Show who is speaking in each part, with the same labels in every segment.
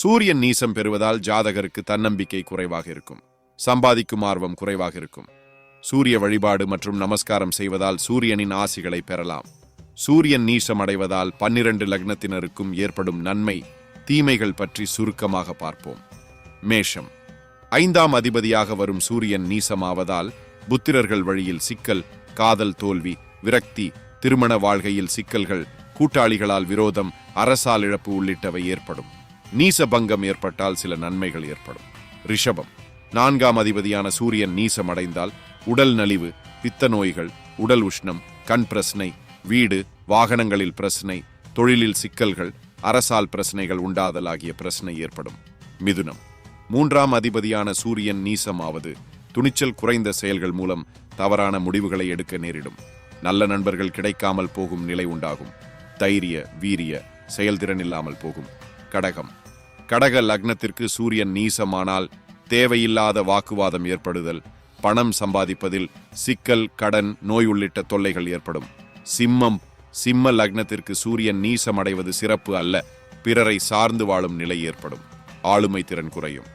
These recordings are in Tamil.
Speaker 1: சூரியன் நீசம் பெறுவதால் ஜாதகருக்கு தன்னம்பிக்கை குறைவாக இருக்கும். சம்பாதிக்கும் ஆர்வம் குறைவாக இருக்கும். சூரிய வழிபாடு மற்றும் நமஸ்காரம் செய்வதால் சூரியனின் ஆசிகளை பெறலாம். சூரியன் நீசம் அடைவதால் பன்னிரண்டு லக்னத்தினருக்கும் ஏற்படும் நன்மை தீமைகள் பற்றி சுருக்கமாக பார்ப்போம். மேஷம். ஐந்தாம் அதிபதியாக வரும் சூரியன் நீசமாவதால் புத்திரர்கள் வழியில் சிக்கல் காதல் தோல்வி விரக்தி திருமண வாழ்கையில் சிக்கல்கள் கூட்டாளிகளால் விரோதம் அரசால் இழப்பு உள்ளிட்டவை ஏற்படும். நீசபங்கம் ஏற்பட்டால் சில நன்மைகள் ஏற்படும். ரிஷபம். நான்காம் அதிபதியான சூரியன் நீசம் அடைந்தால் உடல் நலிவு பித்த நோய்கள் உடல் உஷ்ணம் கண் பிரச்சனை வீடு வாகனங்களில் பிரச்சனை தொழிலில் சிக்கல்கள் அரசால் பிரச்சனைகள் உண்டாதல் ஆகிய பிரச்சனை ஏற்படும். மிதுனம். மூன்றாம் அதிபதியான சூரியன் நீசமாவது துணிச்சல் குறைந்த செயல்கள் மூலம் தவறான முடிவுகளை எடுக்க நேரிடும். நல்ல நண்பர்கள் கிடைக்காமல் போகும் நிலை உண்டாகும். தைரிய வீரிய செயல்திறன் இல்லாமல் போகும். கடகம். கடக லக்னத்திற்கு சூரியன் நீசமானால் தேவையில்லாத வாக்குவாதம் ஏற்படுதல். பணம் சம்பாதிப்பதில் சிக்கல் கடன் நோய் உள்ளிட்ட தொல்லைகள் ஏற்படும். சிம்மம் சிம்ம லக்னத்திற்கு சூரியன் நீசமடைவது சிறப்பு அல்ல. பிறரை சார்ந்து வாழும் நிலை ஏற்படும். ஆளுமை திறன் குறையும்.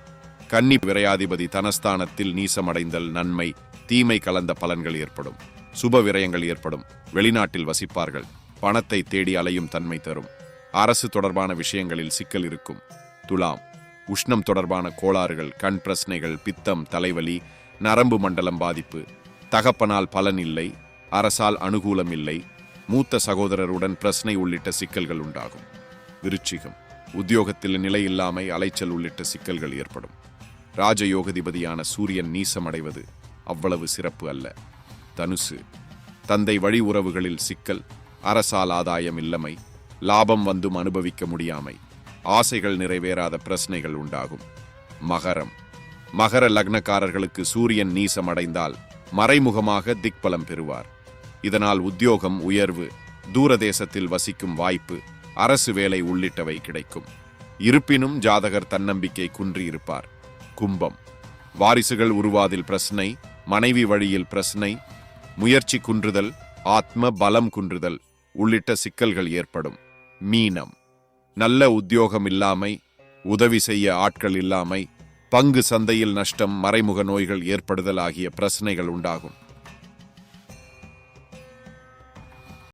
Speaker 1: கன்னி விரையாதிபதி தனஸ்தானத்தில் நீசமடைந்தல் நன்மை. தீமை கலந்த பலன்கள் ஏற்படும். சுப விரயங்கள் ஏற்படும். வெளிநாட்டில் வசிப்பார்கள். பணத்தை தேடி அலையும் தன்மை தரும். அரசு தொடர்பான விஷயங்களில் சிக்கல் இருக்கும். துலாம் உஷ்ணம் தொடர்பான கோளாறுகள் கண் பிரச்சனைகள் பித்தம் தலைவலி நரம்பு மண்டலம் பாதிப்பு. தகப்பனால் பலன் இல்லை அரசால் அனுகூலம் இல்லை மூத்த சகோதரருடன் பிரச்சனை உள்ளிட்ட சிக்கல்கள் உண்டாகும். விருச்சிகம் உத்தியோகத்தில் நிலையில்லாமை அலைச்சல் உள்ளிட்ட சிக்கல்கள் ஏற்படும். ராஜயோகதிபதியான சூரியன் நீசமடைவது அவ்வளவு சிறப்பு அல்ல. தனுசு தந்தை வழி உறவுகளில் சிக்கல் அரசால் ஆதாயம் இல்லமை லாபம் வந்தும் அனுபவிக்க முடியாமை. ஆசைகள் நிறைவேறாத பிரச்சனைகள் உண்டாகும். மகரம். மகர லக்னக்காரர்களுக்கு சூரியன் நீசமடைந்தால் மறைமுகமாக திக்பலம் பெறுவார். இதனால் உத்தியோகம் உயர்வு தூரதேசத்தில் வசிக்கும் வாய்ப்பு அரசு வேலை உள்ளிட்டவை கிடைக்கும். இருப்பினும் ஜாதகர் தன்னம்பிக்கை குன்றியிருப்பார். கும்பம். வாரிசுகள் உருவாதில் பிரச்சனை மனைவி வழியில் பிரச்சனை முயற்சி குன்றுதல் ஆத்ம பலம் குன்றுதல் உள்ளிட்ட சிக்கல்கள் ஏற்படும். மீனம். நல்ல உத்தியோகம் இல்லாமை உதவி செய்ய ஆட்கள் இல்லாமை பங்கு சந்தையில் நஷ்டம் மறைமுக நோய்கள் ஏற்படுதல் ஆகிய பிரச்சனைகள் உண்டாகும்.